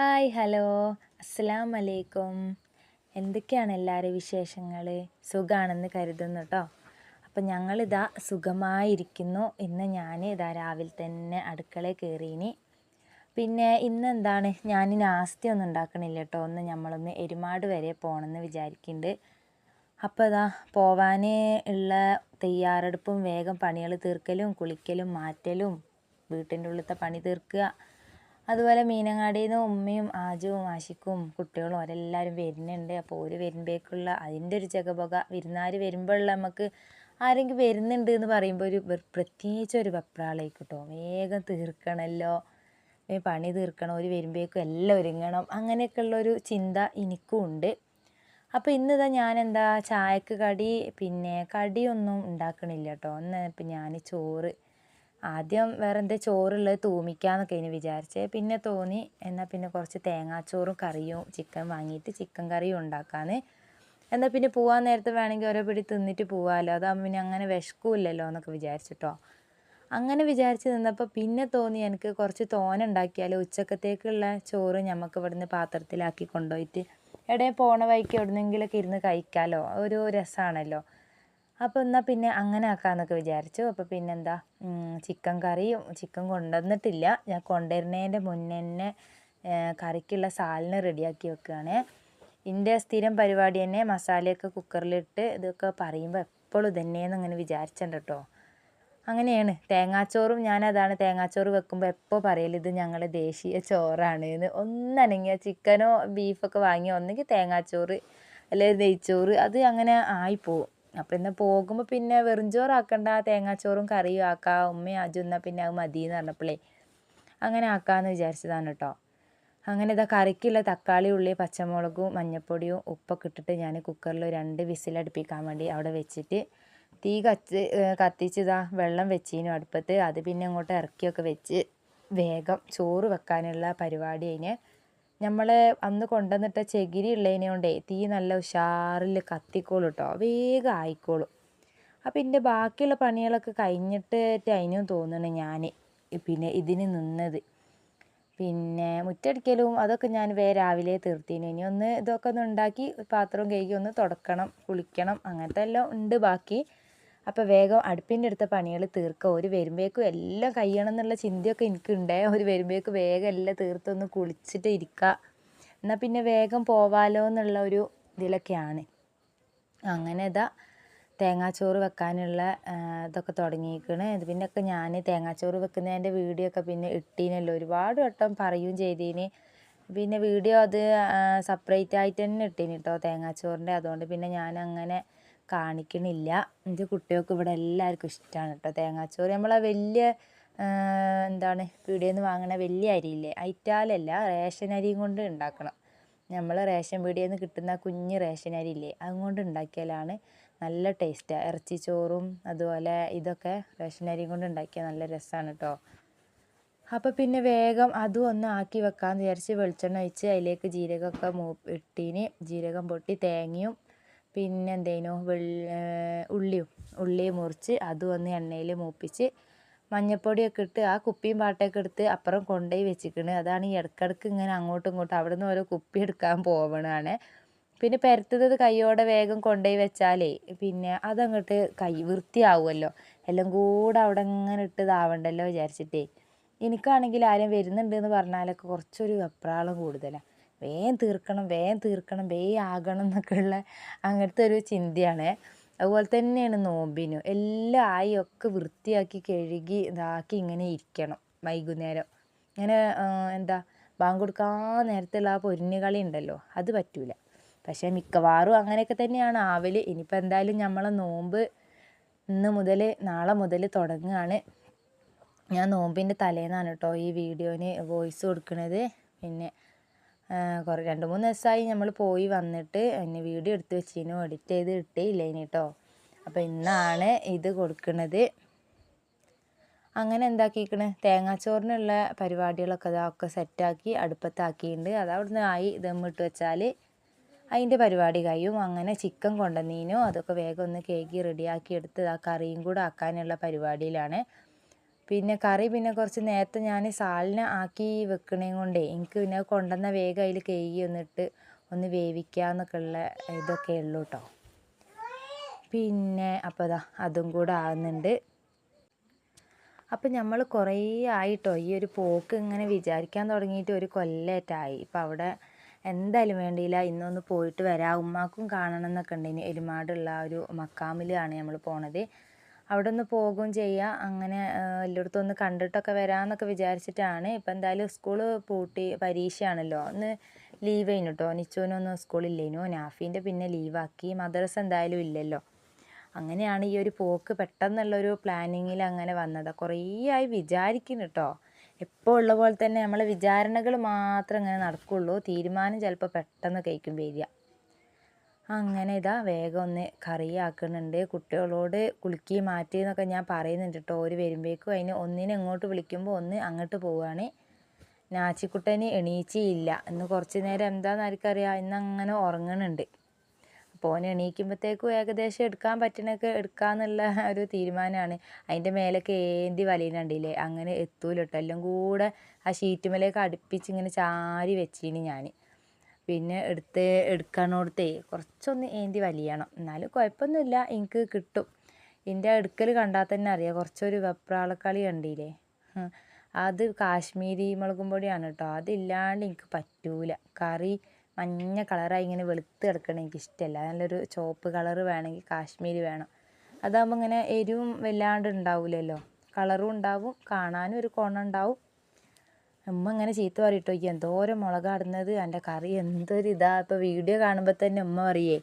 Hi hello. അസ്സലാം അലൈക്കും എന്തൊക്കെയാണ് എല്ലാവരും വിശേഷങ്ങൾ സുഖമാണെന്ന് കരുതുന്നു കേട്ടോ അപ്പം ഞങ്ങളിതാ സുഖമായിരിക്കുന്നു. ഇന്ന് ഞാൻ ഇതാ രാവിലെ തന്നെ അടുക്കളയിൽ കയറീനി പിന്നെ ഇന്ന് എന്താണ്? ഞാൻ നാസ്തി ഒന്നും ഉണ്ടാക്കണില്ല കേട്ടോ ഒന്ന് നമ്മളൊന്ന് എരുമാട് വരെ പോകണമെന്ന് വിചാരിക്കുന്നുണ്ട് അപ്പോൾ ഇതാ പോവാൻ ഉള്ള തയ്യാറെടുപ്പും വേഗം പണികൾ തീർക്കലും കുളിക്കലും മാറ്റലും വീട്ടിന്റെ ഉള്ളിലത്തെ പണി തീർക്കുക അതുപോലെ മീനങ്ങാടിയിൽ നിന്ന് ഉമ്മയും ആജുവും ആഷിക്കും കുട്ടികളും അവരെല്ലാവരും വരുന്നുണ്ട്. അപ്പോൾ ഒരു വരുമ്പോഴേക്കുള്ള അതിന്റെ ഒരു ചകപക വിരുന്നാർ വരുമ്പോഴുള്ള നമുക്ക് ആരെങ്കിലും വരുന്നുണ്ട് എന്ന് പറയുമ്പോൾ ഒരു പ്രത്യേകിച്ച് ഒരു വെപ്രാളായിരിക്കും കേട്ടോ. വേഗം തീർക്കണമല്ലോ പണി തീർക്കണം. ഒരു വരുമ്പോഴേക്കും എല്ലാം ഒരുങ്ങണം. അങ്ങനെയൊക്കെയുള്ളൊരു ചിന്ത എനിക്കും ഉണ്ട്. അപ്പോൾ ഇന്നിതാ ഞാനെന്താ? ചായക്ക് കടി പിന്നെ കടിയൊന്നും ഉണ്ടാക്കണില്ല കേട്ടോ. ഒന്ന് ഇപ്പം ഞാൻ ചോറ് ആദ്യം വേറെ എന്താ ചോറുള്ളത് തൂമിക്കാന്നൊക്കെ ഇനി വിചാരിച്ചേ. പിന്നെ തോന്നി എന്നാൽ പിന്നെ കുറച്ച് തേങ്ങാച്ചോറും കറിയും ചിക്കൻ വാങ്ങിയിട്ട് ചിക്കൻ കറിയും ഉണ്ടാക്കാന്ന്. എന്നാൽ പിന്നെ പോവാൻ നേരത്തെ വേണമെങ്കിൽ ഓരോ പിടി തിന്നിട്ട് പോവാമല്ലോ അതാകുമ്പോൾ പിന്നെ അങ്ങനെ വിശക്കൂല്ലല്ലോ എന്നൊക്കെ വിചാരിച്ചിട്ടോ. അങ്ങനെ വിചാരിച്ച് നിന്നപ്പോൾ പിന്നെ തോന്നി എനിക്ക് കുറച്ച് തോന ഉണ്ടാക്കിയാൽ ഉച്ചക്കത്തേക്കുള്ള ചോറ് നമുക്ക് ഇവിടുന്ന് പാത്രത്തിലാക്കി കൊണ്ടുപോയിട്ട് എവിടെ പോണ വഴിക്ക് എവിടുന്നെങ്കിലൊക്കെ ഇരുന്ന് കഴിക്കാമല്ലോ ഒരു രസമാണല്ലോ അപ്പോൾ എന്നാൽ പിന്നെ അങ്ങനെ ആക്കാമെന്നൊക്കെ വിചാരിച്ചു. അപ്പോൾ പിന്നെ എന്താ ചിക്കൻ കറി ചിക്കൻ കൊണ്ടുവന്നിട്ടില്ല. ഞാൻ കൊണ്ടുവരുന്നതിന്റെ മുന്നേ തന്നെ കറിക്കുള്ള സാലിന് റെഡിയാക്കി വെക്കുകയാണ് എന്റെ സ്ഥിരം പരിപാടി തന്നെ മസാലയൊക്കെ കുക്കറിലിട്ട് ഇതൊക്കെ പറയുമ്പോൾ എപ്പോഴും ഇതന്നെയെന്ന് അങ്ങനെ വിചാരിച്ചിട്ടുണ്ട് കേട്ടോ അങ്ങനെയാണ്. തേങ്ങാച്ചോറും ഞാനതാണ് തേങ്ങാച്ചോറ് വെക്കുമ്പോൾ എപ്പോൾ പറയൽ ഇത് ഞങ്ങളുടെ ദേശീയ ചോറാണ് എന്ന് ഒന്നനങ്ങിയ ചിക്കനോ ബീഫൊക്കെ വാങ്ങിയ ഒന്നെങ്കിൽ തേങ്ങാച്ചോറ് അല്ലെങ്കിൽ നെയ്ച്ചോറ് അത് അങ്ങനെ ആയിപ്പോവും അപ്പോൾ എന്നാൽ പോകുമ്പോൾ പിന്നെ വെറും ചോറാക്കണ്ട. തേങ്ങാച്ചോറും കറിയും ആക്കാം. ഉമ്മയും അജു എന്നാൽ പിന്നെ അത് മതി എന്ന് പറഞ്ഞപ്പോഴേ അങ്ങനെ ആക്കാമെന്ന് വിചാരിച്ചതാണ് കേട്ടോ. അങ്ങനെ ഇതാ കറിക്കുള്ള തക്കാളി ഉള്ളി പച്ചമുളകും മഞ്ഞൾപ്പൊടിയും ഉപ്പൊക്കെ ഇട്ടിട്ട് ഞാൻ കുക്കറിൽ രണ്ട് വിസിലടുപ്പിക്കാൻ വേണ്ടി അവിടെ വെച്ചിട്ട് തീ കച്ച് ഏഹ് കത്തിച്ച് ഇതാ വെള്ളം വെച്ചിനും അടുപ്പത്ത്. അത് പിന്നെ അങ്ങോട്ട് ഇറക്കിയൊക്കെ വെച്ച് വേഗം ചോറ് വെക്കാനുള്ള പരിപാടി അതിന് നമ്മൾ അന്ന് കൊണ്ടുവന്നിട്ട ചകിരി ഉള്ളതിനെ കൊണ്ടേ തീ നല്ല ഉഷാറിൽ കത്തിക്കോളും കേട്ടോ വേഗം ആയിക്കോളും. അപ്പം എന്റെ ബാക്കിയുള്ള പണികളൊക്കെ കഴിഞ്ഞിട്ട് അതിനും തോന്നണം ഞാൻ പിന്നെ ഇതിന് നിന്നത്. പിന്നെ മുറ്റടിക്കലും അതൊക്കെ ഞാൻ വേ രാവിലെ തീർത്തിന്. ഇനി ഒന്ന് ഇതൊക്കെ ഒന്ന് ഉണ്ടാക്കി പാത്രവും കഴുകി ഒന്ന് തുടക്കണം കുളിക്കണം അങ്ങനത്തെ എല്ലാം ഉണ്ട് ബാക്കി. അപ്പോൾ വേഗം അടുപ്പിന്റെ അടുത്ത പണികൾ തീർക്കുക ഒരു വരുമ്പോഴേക്കും എല്ലാം കഴിയണം എന്നുള്ള ചിന്തയൊക്കെ എനിക്കുണ്ടേ. ഒരു വരുമ്പോഴേക്കും വേഗം എല്ലാം തീർത്തൊന്ന് കുളിച്ചിട്ട് ഇരിക്കുക എന്നാൽ പിന്നെ വേഗം പോവാലോ എന്നുള്ള ഒരു ഇതിലൊക്കെയാണ്. അങ്ങനെ ഇതാ തേങ്ങാച്ചോറ് വെക്കാനുള്ള ഇതൊക്കെ തുടങ്ങിയിരിക്കണ് ഇത് പിന്നൊക്കെ ഞാൻ തേങ്ങാച്ചോറ് വെക്കുന്നതിന്റെ വീഡിയോ ഒക്കെ പിന്നെ ഇട്ടീനല്ലോ. ഒരുപാട് വട്ടം പറയുകയും ചെയ്തീന്. പിന്നെ വീഡിയോ അത് സെപ്പറേറ്റ് ആയിട്ട് തന്നെ ഇട്ടീന് കേട്ടോ തേങ്ങാച്ചോറിന്റെ അതുകൊണ്ട് പിന്നെ ഞാൻ അങ്ങനെ കാണിക്കണില്ല. എന്റെ കുട്ടികൾക്ക് ഇവിടെ എല്ലാവർക്കും ഇഷ്ടമാണ് കേട്ടോ തേങ്ങാച്ചോറ്. നമ്മളെ വലിയ എന്താണ് പീടികയിൽ നിന്ന് വാങ്ങണ വലിയ അരിയില്ലേ? അയിറ്റാലല്ല റേഷൻ അരിയും കൊണ്ട് ഉണ്ടാക്കണം. നമ്മൾ റേഷൻ പീടികയിൽ നിന്ന് കിട്ടുന്ന കുഞ്ഞ് റേഷൻ അരി ഇല്ലേ അതുകൊണ്ട് ഉണ്ടാക്കിയാലാണ് നല്ല ടേസ്റ്റാണ് ഇറച്ചി ചോറും അതുപോലെ ഇതൊക്കെ റേഷൻ അരിയും കൊണ്ട് ഉണ്ടാക്കിയാൽ നല്ല രസമാണ് കേട്ടോ അപ്പോൾ പിന്നെ വേഗം അതും ഒന്ന് ആക്കി വെക്കാമെന്ന് വിചാരിച്ച് വെളിച്ചെണ്ണ ഒഴിച്ച് അതിലേക്ക് ജീരകമൊക്കെ മൂ ഇട്ടീന്. ജീരകം പൊട്ടി തേങ്ങയും പിന്നെ എന്തേനു? വെള്ള ഉള്ളിയും ഉള്ളി മുറിച്ച് അതും ഒന്ന് എണ്ണയിൽ മൂപ്പിച്ച് മഞ്ഞപ്പൊടിയൊക്കെ ഇട്ട് ആ കുപ്പിയും പാട്ടയൊക്കെ എടുത്ത് അപ്പുറം കൊണ്ടുപോയി വെച്ചിക്കണ്. അതാണ് ഈ ഇടക്കിടക്ക് ഇങ്ങനെ അങ്ങോട്ടും ഇങ്ങോട്ടും അവിടെ നിന്ന് ഓരോ കുപ്പി എടുക്കാൻ പോവണതാണ് പിന്നെ പരത്തുന്നത് കൈയോടെ വേഗം കൊണ്ടുപോയി വെച്ചാലേ പിന്നെ അതങ്ങോട്ട് കൈ വൃത്തിയാവുമല്ലോ. എല്ലാം കൂടെ അവിടെ ഇങ്ങനെ ഇട്ട് ഇതാവണ്ടല്ലോ വിചാരിച്ചിട്ടേ. എനിക്കാണെങ്കിൽ ആരും വരുന്നുണ്ടെന്ന് പറഞ്ഞാലൊക്കെ കുറച്ചൊരു വെപ്രാളം കൂടുതലാണ് വേഗം തീർക്കണം വേഗം തീർക്കണം വേഗം ആകണം എന്നൊക്കെയുള്ള അങ്ങനത്തെ ഒരു ചിന്തയാണ്. അതുപോലെ തന്നെയാണ് നോമ്പിനും. എല്ലാം ആയി ഒക്കെ വൃത്തിയാക്കി കഴുകി ഇതാക്കി ഇങ്ങനെ ഇരിക്കണം വൈകുന്നേരം. ഇങ്ങനെ എന്താ ബാങ്ക് കൊടുക്കാൻ നേരത്തുള്ള ആ പൊരിഞ്ഞ് കളി ഉണ്ടല്ലോ അത് പറ്റൂല. പക്ഷേ മിക്കവാറും അങ്ങനെയൊക്കെ തന്നെയാണ് ആവൽ. ഇനിയിപ്പോൾ എന്തായാലും നമ്മളെ നോമ്പ് ഇന്ന് മുതൽ നാളെ മുതൽ തുടങ്ങുകയാണ് ഞാൻ നോമ്പിന്റെ തലേന്നാണ് കേട്ടോ ഈ വീഡിയോന് വോയിസ് കൊടുക്കുന്നത് പിന്നെ കുറേ രണ്ട് മൂന്ന് ദിവസമായി നമ്മൾ പോയി വന്നിട്ട് പിന്നെ വീഡിയോ എടുത്ത് വെച്ചിനു. എഡിറ്റ് ചെയ്ത് ഇട്ടേ ഇല്ലേനി കേട്ടോ അപ്പോൾ ഇന്നാണ് ഇത് കൊടുക്കുന്നത് അങ്ങനെ എന്താക്കിക്കണ്? തേങ്ങാച്ചോറിനുള്ള പരിപാടികളൊക്കെ അതൊക്കെ സെറ്റാക്കി അടുപ്പത്താക്കിയിട്ടുണ്ട് അത് അവിടുന്ന് ആയി ദമ്മിട്ട് വെച്ചാൽ അതിന്റെ പരിപാടി കഴിയും. അങ്ങനെ ചിക്കൻ കൊണ്ടുവന്നീനോ. അതൊക്കെ വേഗം ഒന്ന് കേക്ക് റെഡിയാക്കി എടുത്ത് ആ കറിയും കൂടെ ആക്കാനുള്ള പരിപാടിയിലാണ്. പിന്നെ കറി പിന്നെ കുറച്ച് നേരത്തെ ഞാൻ സാലിന് ആക്കി വെക്കണേ കൊണ്ടേ എനിക്ക് പിന്നെ കൊണ്ടുവന്ന വേഗം അതിൽ കഴുകി ഒന്നിട്ട് ഒന്ന് വേവിക്കാന്നൊക്കെ ഉള്ള ഇതൊക്കെ ഉള്ളൂ കേട്ടോ പിന്നെ അപ്പോൾ അതാ അതും കൂടെ ആകുന്നുണ്ട് അപ്പം നമ്മൾ കുറേ ആയിട്ടോ ഈ ഒരു പോക്ക് ഇങ്ങനെ വിചാരിക്കാൻ തുടങ്ങിയിട്ട് ഒരു കൊല്ലേറ്റായി. ഇപ്പം അവിടെ എന്തായാലും വേണ്ടിയില്ല. ഇന്നൊന്ന് പോയിട്ട് വരാം. ഉമ്മാക്കും കാണണം എന്നൊക്കെ ഉണ്ട് ഇനി ആ ഒരു മക്കാമിലാണ് നമ്മൾ പോണത്. അവിടെ ഒന്ന് പോകുകയും ചെയ്യാം. അങ്ങനെ എല്ലായിടത്തും ഒന്ന് കണ്ടിട്ടൊക്കെ വരാമെന്നൊക്കെ വിചാരിച്ചിട്ടാണ്. ഇപ്പം എന്തായാലും സ്കൂൾ പൂട്ടി പരീക്ഷയാണല്ലോ. ഒന്ന് ലീവ് കഴിഞ്ഞു കേട്ടോ നിച്ചോനൊന്നും സ്കൂളില്ലേനു. നാഫീന്റെ പിന്നെ ലീവാക്കി മദ്രസ എന്തായാലും ഇല്ലല്ലോ. അങ്ങനെയാണ് ഈ ഒരു പോക്ക് പെട്ടെന്നുള്ളൊരു പ്ലാനിങ്ങിൽ അങ്ങനെ വന്നത്. കുറേ ആയി വിചാരിക്കുന്നു കേട്ടോ എപ്പോൾ ഉള്ള പോലെ തന്നെ നമ്മളെ വിചാരണകൾ മാത്രം ഇങ്ങനെ നടക്കുള്ളൂ. തീരുമാനം ചിലപ്പോൾ പെട്ടെന്ന് കഴിക്കും വരിക. അങ്ങനെ ഇതാ വേഗം ഒന്ന് കറിയാക്കുന്നുണ്ട്. കുട്ടികളോട് കുലുക്കി മാറ്റി എന്നൊക്കെ ഞാൻ പറയുന്നുണ്ട് കേട്ടോ. ഒരു വരുമ്പോഴേക്കും അതിന് ഒന്നിനെ ഇങ്ങോട്ട് വിളിക്കുമ്പോൾ ഒന്ന് അങ്ങോട്ട് പോവുകയാണ് നാച്ചിക്കുട്ടന് എണീച്ചിയില്ല ഇന്ന് കുറച്ച് നേരം എന്താണെന്ന് ആർക്കറിയാം. ഇന്ന് അങ്ങനെ ഉറങ്ങുന്നുണ്ട് അപ്പോൾ ഓൻ എണീക്കുമ്പോഴത്തേക്കും ഏകദേശം എടുക്കാൻ പറ്റണൊക്കെ എടുക്കാമെന്നുള്ള ഒരു തീരുമാനമാണ് അതിന്റെ മേലൊക്കെ ഏന്തി വലിയുന്നുണ്ടില്ലേ അങ്ങനെ എത്തൂലോട്ടോ എല്ലാം കൂടെ ആ ഷീറ്റ് മേലേക്ക് അടുപ്പിച്ച് ഇങ്ങനെ ചാരി വെച്ചിന് ഞാൻ പിന്നെ എടുത്ത് എടുക്കണോടത്തെ കുറച്ചൊന്ന് ഏന്തി വലിയണം. എന്നാലും കുഴപ്പമൊന്നുമില്ല എനിക്ക് കിട്ടും. എന്റെ എടുക്കൽ കണ്ടാൽ തന്നെ അറിയാം കുറച്ചൊരു വെപ്രാളക്കളി കണ്ടില്ലേ? അത് കാശ്മീരി മുളകും പൊടിയാണ് കേട്ടോ. അതില്ലാണ്ട് എനിക്ക് പറ്റൂല. കറി മഞ്ഞ കളറായി ഇങ്ങനെ വെളുത്ത് കിടക്കണം എനിക്ക് ഇഷ്ടമല്ല. നല്ലൊരു ചുവപ്പ് കളർ വേണമെങ്കിൽ കാശ്മീരി വേണം. അതാകുമ്പോൾ ഇങ്ങനെ എരിവും വല്ലാണ്ട് ഉണ്ടാവില്ലല്ലോ കളറും ഉണ്ടാവും കാണാനും ഒരു കോണം ഉണ്ടാവും ഉമ്മ അങ്ങനെ ചീത്ത പറയട്ടോ ഈ എന്തോരം മുളകാടുന്നത് എന്റെ കറി എന്തൊരിതാ ഇപ്പോൾ വീഡിയോ കാണുമ്പോൾ തന്നെ ഉമ്മ പറയേ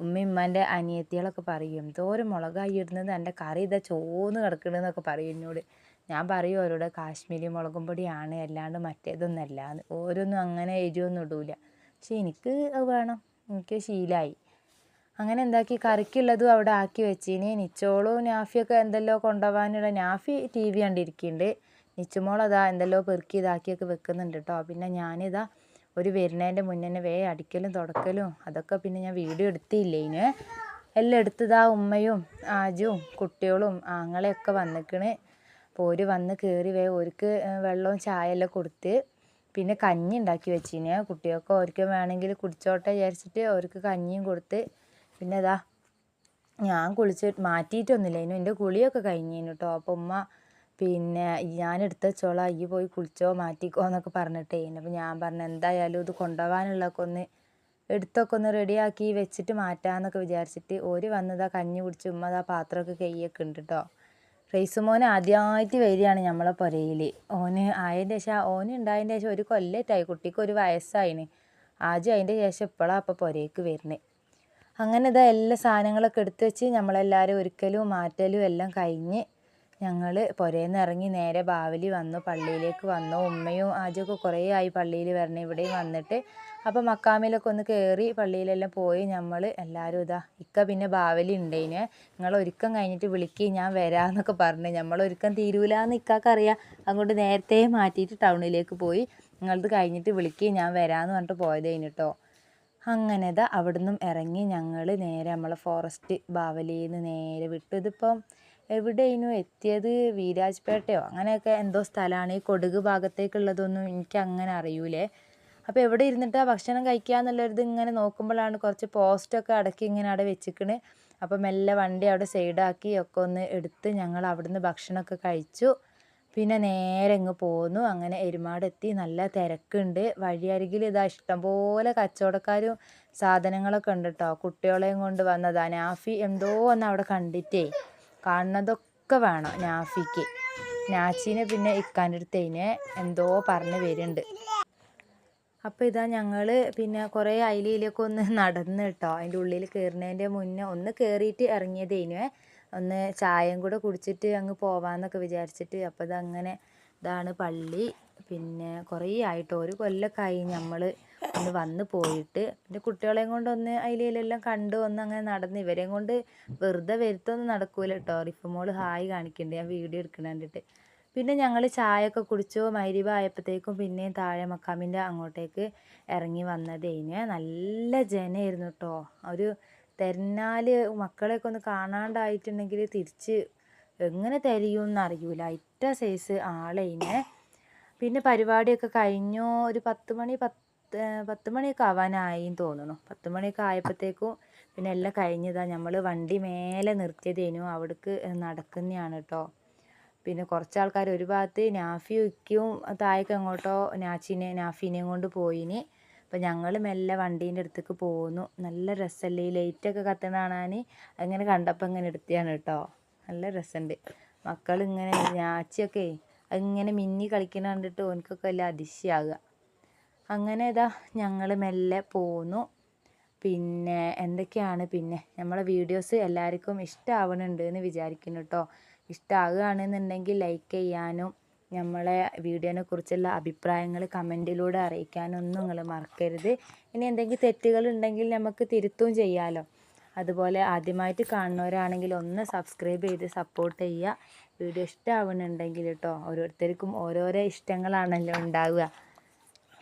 ഉമ്മ ഉമ്മാന്റെ അനിയത്തികളൊക്കെ പറയും എന്തോരം മുളകായി ഇടുന്നത് എന്റെ കറി ഇതാ ചോന്ന് കിടക്കണെന്നൊക്കെ പറയും എന്നോട്. ഞാൻ പറയും അവരോട് കാശ്മീരി മുളകും പൊടിയാണ് അല്ലാണ്ട് മറ്റേതൊന്നല്ല ഓരോന്നും അങ്ങനെ എരിവൊന്നും ഇടൂല. പക്ഷെ എനിക്ക് അത് വേണം എനിക്ക് ശീലമായി അങ്ങനെ എന്താക്കി കറിക്കുള്ളതും അവിടെ ആക്കി വെച്ചിനി. നിച്ചോളും നാഫിയൊക്കെ എന്തെല്ലോ കൊണ്ടുപോകാനുള്ള നാഫി ടി വി കണ്ടിരിക്കുന്നുണ്ട് നിച്ചുമോൾ അതാ എന്തെല്ലോ പെറുക്കി ഇതാക്കിയൊക്കെ വെക്കുന്നുണ്ട് കേട്ടോ പിന്നെ ഞാനിതാ ഒരു വരുന്നതിന്റെ മുന്നേ തന്നെ വേ അടിക്കലും തുടക്കലും അതൊക്കെ പിന്നെ ഞാൻ വീഡിയോ എടുത്തില്ലേ ഇനി? എല്ലാം എടുത്തതാ ഉമ്മയും ആജും കുട്ടികളും ആങ്ങളെയൊക്കെ വന്നിക്കണ്. അപ്പോൾ ഒരു വന്ന് കയറി വേ ഒരുക്ക് വെള്ളവും ചായ എല്ലാം കൊടുത്ത് പിന്നെ കഞ്ഞി ഉണ്ടാക്കി വെച്ചിന്. കുട്ടികൾക്ക് ഓർക്ക് വേണമെങ്കിൽ കുടിച്ചോട്ടെ വിചാരിച്ചിട്ട് അവർക്ക് കഞ്ഞിയും കൊടുത്ത് പിന്നെ ഇതാ ഞാൻ കുളിച്ച് മാറ്റിയിട്ടൊന്നുമില്ല. ഇനി എന്റെ കുളിയൊക്കെ കഴിഞ്ഞിന് കേട്ടോ അപ്പോൾ ഉമ്മ പിന്നെ ഞാൻ വെച്ചോളാം ഈ പോയി കുളിച്ചോ മാറ്റിക്കോ എന്നൊക്കെ പറഞ്ഞിട്ടേ. അപ്പോൾ ഞാൻ പറഞ്ഞു എന്തായാലും ഇത് കൊണ്ടുപോകാനുള്ളതൊക്കെ ഒന്ന് എടുത്തൊക്കെ ഒന്ന് റെഡിയാക്കി വെച്ചിട്ട് മാറ്റാമെന്നൊക്കെ വിചാരിച്ചിട്ട് ഓര് വന്നതാ കഞ്ഞി കുടിച്ച് ഉമ്മ ആ പാത്രമൊക്കെ കൈയൊക്കെ ഉണ്ട് കേട്ടോ റൈസുമോൻ ആദ്യമായിട്ട് വരികയാണ് നമ്മളെ പുരയിൽ ഓന് ആയതിന്റെ ശേഷം ഓന് ഉണ്ടായതിന്റെ ശേഷം ഒരു കൊല്ലത്തായി കുട്ടിക്ക് ഒരു വയസ്സായിന്. ആദ്യം അതിന്റെ ശേഷം ഇപ്പോഴാണ് അപ്പോൾ പുരയ്ക്ക് വരുന്നത് അങ്ങനെ ഇതാ എല്ലാ സാധനങ്ങളൊക്കെ എടുത്ത് വെച്ച് നമ്മളെല്ലാവരും ഒരുക്കലും മാറ്റലും എല്ലാം കഴിഞ്ഞ് ഞങ്ങൾ പുരയിൽ ഇറങ്ങി നേരെ ബാവലി വന്നു പള്ളിയിലേക്ക് വന്നു. ഉമ്മയും ആദ്യമൊക്കെ കുറേ ആയി പള്ളിയിൽ വരണം ഇവിടെയും വന്നിട്ട്. അപ്പോൾ മക്കാമിലൊക്കെ ഒന്ന് കയറി പള്ളിയിലെല്ലാം പോയി നമ്മൾ എല്ലാവരും ഇതാ ഇക്ക പിന്നെ ബാവലി ഉണ്ടേന് നിങ്ങൾ ഒരുക്കം കഴിഞ്ഞിട്ട് വിളിക്കുക ഞാൻ വരാമെന്നൊക്കെ പറഞ്ഞു. നമ്മൾ ഒരുക്കം തീരൂലെന്ന് ഇക്കാക്കറിയാം. അതുകൊണ്ട് നേരത്തെ മാറ്റിയിട്ട് ടൗണിലേക്ക് പോയി. നിങ്ങളത് കഴിഞ്ഞിട്ട് വിളിക്കുക ഞാൻ വരാമെന്ന് പറഞ്ഞിട്ട് പോയതേന് കേട്ടോ അങ്ങനെ ഇതാ അവിടുന്ന് ഇറങ്ങി ഞങ്ങൾ നേരെ നമ്മളെ ഫോറസ്റ്റ് ബാവലിയിൽ നിന്ന് നേരെ വിട്ടു. ഇതിപ്പം എവിടെയായിരുന്നു എത്തിയത്? വീരാജ്പേട്ടയോ? അങ്ങനെയൊക്കെ എന്തോ സ്ഥലമാണ്. ഈ കൊടക് ഭാഗത്തേക്കുള്ളതൊന്നും എനിക്ക് അങ്ങനെ അറിയൂലേ. അപ്പോൾ എവിടെ ഇരുന്നിട്ടാണ് ഭക്ഷണം കഴിക്കുക എന്നുള്ളൊരിത് ഇങ്ങനെ നോക്കുമ്പോഴാണ് കുറച്ച് പോസ്റ്റൊക്കെ അടക്കി ഇങ്ങനെ അവിടെ വെച്ചിക്കണ്. അപ്പോൾ മെല്ലെ വണ്ടി അവിടെ സൈഡാക്കി ഒക്കെ ഒന്ന് എടുത്ത് ഞങ്ങൾ അവിടുന്ന് ഭക്ഷണമൊക്കെ കഴിച്ചു. പിന്നെ നേരെ ഇങ്ങ് പോന്നു. അങ്ങനെ എരുമാടെത്തി. നല്ല തിരക്കുണ്ട്. വഴിയരികിൽ ഇതാ ഇഷ്ടംപോലെ കച്ചവടക്കാരും സാധനങ്ങളൊക്കെ ഉണ്ട് കേട്ടോ കുട്ടികളെയും കൊണ്ട് വന്നതാണ് ആഫി എന്തോ ഒന്ന് അവിടെ കണ്ടിട്ടേ. കാണുന്നതൊക്കെ വേണം നാഫിക്ക്. നാച്ചിനെ പിന്നെ ഇക്കാന്റെ എന്തോ പറഞ്ഞ് വരുന്നുണ്ട്. അപ്പോൾ ഇതാ ഞങ്ങൾ പിന്നെ കുറേ അയിലയിലൊക്കെ ഒന്ന് നടന്ന് കേട്ടോ. അതിന്റെ ഉള്ളിൽ കയറുന്നതിന്റെ മുന്നേ ഒന്ന് കയറിയിട്ട് ഇറങ്ങിയതിന് ഒന്ന് ചായയും കൂടെ കുടിച്ചിട്ട് അങ്ങ് പോവാന്നൊക്കെ വിചാരിച്ചിട്ട് അപ്പോൾ ഇതങ്ങനെ ഇതാണ് പള്ളി. പിന്നെ കുറേ ആയിട്ടോ. ഒരു കൊല്ലമൊക്കെ ആയി നമ്മൾ ഒന്ന് വന്ന് പോയിട്ട് പിന്നെ കുട്ടികളെയും കൊണ്ട് ഒന്ന് അതിലെല്ലാം കണ്ട് ഒന്ന് അങ്ങനെ നടന്ന് ഇവരെയും കൊണ്ട് വെറുതെ വരുത്തൊന്നും നടക്കൂല കേട്ടോ റിഫുമോൾ ഹായ് കാണിക്കുന്നുണ്ട് ഞാൻ വീഡിയോ എടുക്കണ കണ്ടിട്ട്. പിന്നെ ഞങ്ങൾ ചായയൊക്കെ കുടിച്ചു. മൈരിബ ആയപ്പോഴത്തേക്കും പിന്നെയും താഴെ മക്കാമിന്റെ അങ്ങോട്ടേക്ക് ഇറങ്ങി വന്നതേന് നല്ല ജനമായിരുന്നു കേട്ടോ ഒരു തെരഞ്ഞാൽ മക്കളെയൊക്കെ ഒന്ന് കാണാണ്ടായിട്ടുണ്ടെങ്കിൽ തിരിച്ച് എങ്ങനെ തിരയുമെന്ന് അറിയൂല. ഇറ്റ സൈസ് ആളേനെ പിന്നെ പരിപാടിയൊക്കെ കഴിഞ്ഞു. ഒരു പത്ത് മണി പത്ത് പത്ത് മണിയൊക്കെ ആവാനായി തോന്നുന്നു. പത്ത് മണിയൊക്കെ ആയപ്പോഴത്തേക്കും പിന്നെ എല്ലാം കഴിഞ്ഞതാ. നമ്മൾ വണ്ടി മേലെ നിർത്തിയതേനു. അവിടേക്ക് നടക്കുന്നതാണ് കേട്ടോ പിന്നെ കുറച്ച് ആൾക്കാർ ഒരു ഭാഗത്ത് നാഫി ഉക്കും താഴേക്ക് എങ്ങോട്ടോ നാച്ചിനെ നാഫീനെയും കൊണ്ട് പോയിന്. അപ്പം ഞങ്ങൾ മെല്ലെ വണ്ടീന്റെ അടുത്തേക്ക് പോകുന്നു നല്ല രസമല്ലേ ഈ ലൈറ്റൊക്കെ കത്തണ കാണാൻ അങ്ങനെ കണ്ടപ്പോൾ ഇങ്ങനെ എടുത്തതാണ് കേട്ടോ നല്ല രസമുണ്ട് മക്കളിങ്ങനെ ഞാച്ചിയൊക്കെ അതിങ്ങനെ മിന്നി കളിക്കുന്ന കണ്ടിട്ട് ഓനിക്കൊക്കെ വലിയ അതിശയാകുക അങ്ങനെ ഇതാ ഞങ്ങൾ മെല്ലെ പോന്നു. പിന്നെ എന്തൊക്കെയാണ് പിന്നെ? നമ്മളെ വീഡിയോസ് എല്ലാവർക്കും ഇഷ്ടമാവണുണ്ട് എന്ന് വിചാരിക്കുന്നു കേട്ടോ ഇഷ്ടമാകുകയാണെന്നുണ്ടെങ്കിൽ ലൈക്ക് ചെയ്യാനും നമ്മളെ വീഡിയോനെ കുറിച്ചുള്ള അഭിപ്രായങ്ങൾ കമന്റിലൂടെ അറിയിക്കാനൊന്നും നിങ്ങൾ മറക്കരുത്. ഇനി എന്തെങ്കിലും തെറ്റുകൾ ഉണ്ടെങ്കിൽ നമുക്ക് തിരുത്തും ചെയ്യാമല്ലോ അതുപോലെ ആദ്യമായിട്ട് കാണുന്നവരാണെങ്കിൽ ഒന്ന് സബ്സ്ക്രൈബ് ചെയ്ത് സപ്പോർട്ട് ചെയ്യുക. വീഡിയോ ഇഷ്ടമാവുന്നുണ്ടെങ്കിൽ കേട്ടോ ഓരോരുത്തർക്കും ഓരോരോ ഇഷ്ടങ്ങളാണല്ലോ ഉണ്ടാവുക.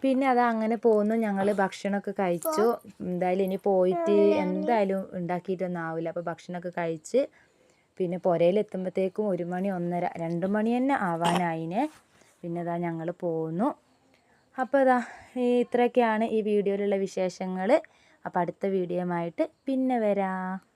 പിന്നെ അത് അങ്ങനെ പോന്നു. ഞങ്ങൾ ഭക്ഷണമൊക്കെ കഴിച്ചു. എന്തായാലും ഇനി പോയിട്ട് എന്തായാലും ഉണ്ടാക്കിയിട്ടൊന്നും ആവില്ല അപ്പോൾ ഭക്ഷണമൊക്കെ കഴിച്ച് പിന്നെ പുരയിലെത്തുമ്പോഴത്തേക്കും ഒരു മണി ഒന്നര രണ്ട് മണി തന്നെ ആവാനായിനെ. പിന്നെ ഇതാ ഞങ്ങൾ പോന്നു. അപ്പോൾ ഇതാ ഇത്രയൊക്കെയാണ് ഈ വീഡിയോയിലുള്ള വിശേഷങ്ങൾ അപ്പോൾ അടുത്ത വീഡിയോയുമായിട്ട് പിന്നെ വരാം.